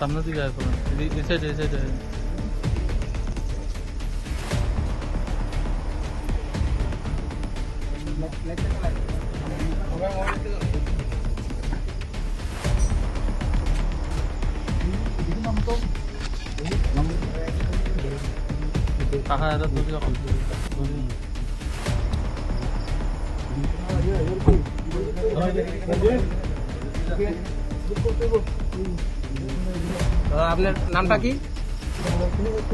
সামনের দিকে আয় করুন এই সাইডে এই সাইডে কাকা এটা তুলি অকল তুলি দাদা আপনার নামটা কি?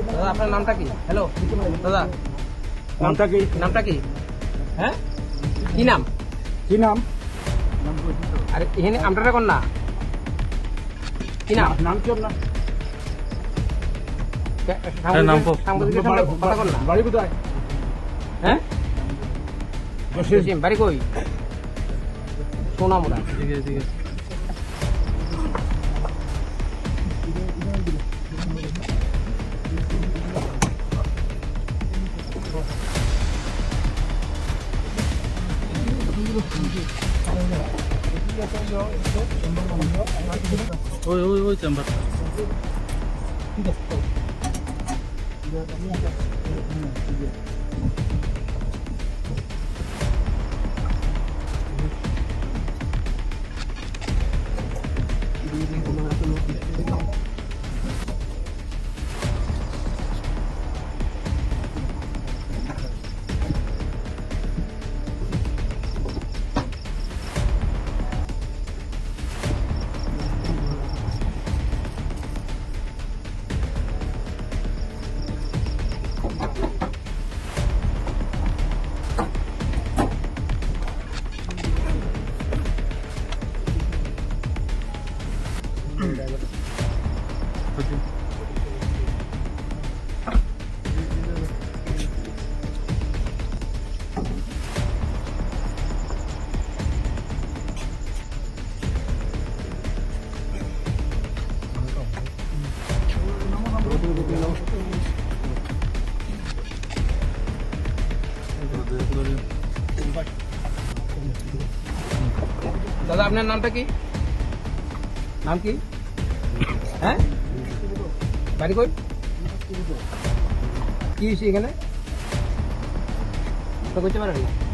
দাদা আপনার নামটা কি? হ্যালো দাদা। নামটা কি? নামটা কি? হ্যাঁ? কি নাম? কি নাম? আরে এখানে আমটা কোন না? কি নাম? নাম কি আপনার? হ্যাঁ, নাম কো। সাংবাদিকের সামনে কথা কন না বাড়ি কোথায় হ্যাঁ জসিম। জসিম, বাড়ি কই সোনামুড়া এদিকে এদিকে ওই ওই ওই চেম্বারটা দাদা আপনার নামটা কি? নাম কি? হ্যাঁ? বাড়ি কই? কি এখানে? করতে পারেন না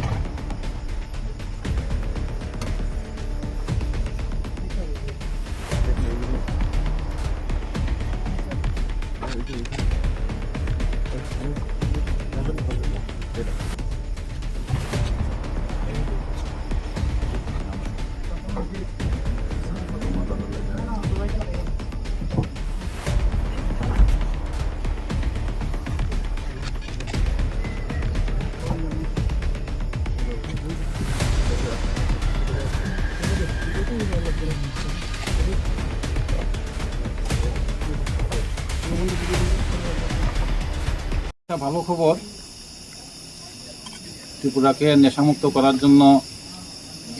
একটা ভালো খবর। ত্রিপুরাকে নেশামুক্ত করার জন্য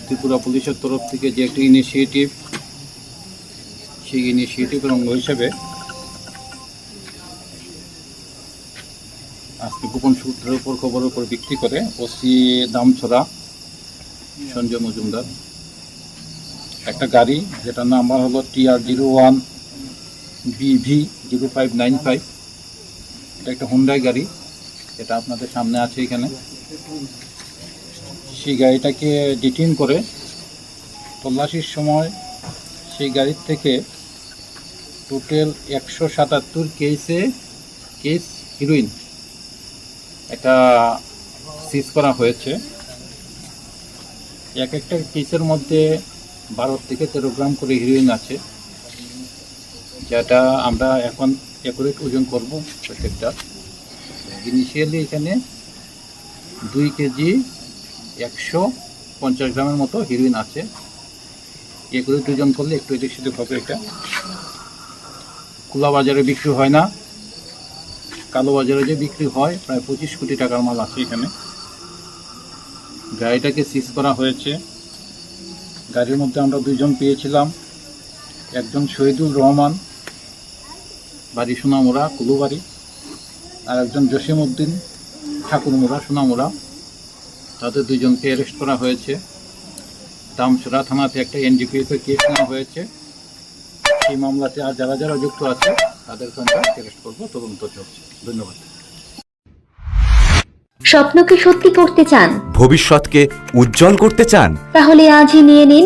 ত্রিপুরা পুলিশের তরফ থেকে যে একটি ইনিশিয়েটিভ সেই ইনিশিয়েটিভের অঙ্গ হিসেবে আজকে গোপন সূত্রের উপর খবরের উপর ভিত্তি করে ওসি দামছড়া, সঞ্জয় মজুমদার, একটা গাড়ি যেটার নাম্বার হলো TR zero one BV zero five nine five এটা একটা হুন্ডাই গাড়ি। এটা আপনাদের সামনে আছে এখানে। সেই গাড়িটাকে ডিটেন করে তল্লাশির সময় সেই গাড়ির থেকে টোটাল একশো সাতাত্তর কেসে কেস হিরোইন এটা সিজ করা হয়েছে। এক একটা কেসের মধ্যে বারো থেকে তেরো গ্রাম করে হিরোইন আছে। যেটা আমরা এখন অ্যাকুরেট ওজন করব প্রত্যেকটা। ইনিশিয়ালি এখানে দুই কেজি একশো পঞ্চাশ গ্রামের মতো হিরোইন আছে। অ্যাকুরেট ওজন করলে একটু এদিক সেদিক হবে এটা। খোলা বাজারে বিক্রি হয় না। কালো বাজারে যে বিক্রি হয়, প্রায় পঁচিশ কোটি টাকার মাল আছে এখানে। গাড়িটাকে সিজ করা হয়েছে। গাড়ির মধ্যে আমরা দুইজন পেয়েছিলাম। একজন শহীদুল রহমান বাড়ি সোনামুড়া কুলুবাড়ি। আর একজন জসিম উদ্দিন ঠাকুরমুড়া সোনামুড়া। তাদের দুইজনকে অ্যারেস্ট করা হয়েছে। দামছড়া থানাতে একটা এনডিপিএফ কেস নেওয়া হয়েছে। সেই মামলাতে আর যারা যারা যুক্ত আছে তাদেরকে আমরা অ্যারেস্ট করব তদন্ত চলছে। ধন্যবাদ। স্বপ্নকে সত্যি করতে চান ভবিষ্যৎকে উজ্জ্বল করতে চান? তাহলে আজই নিয়ে নিন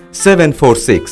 seven four six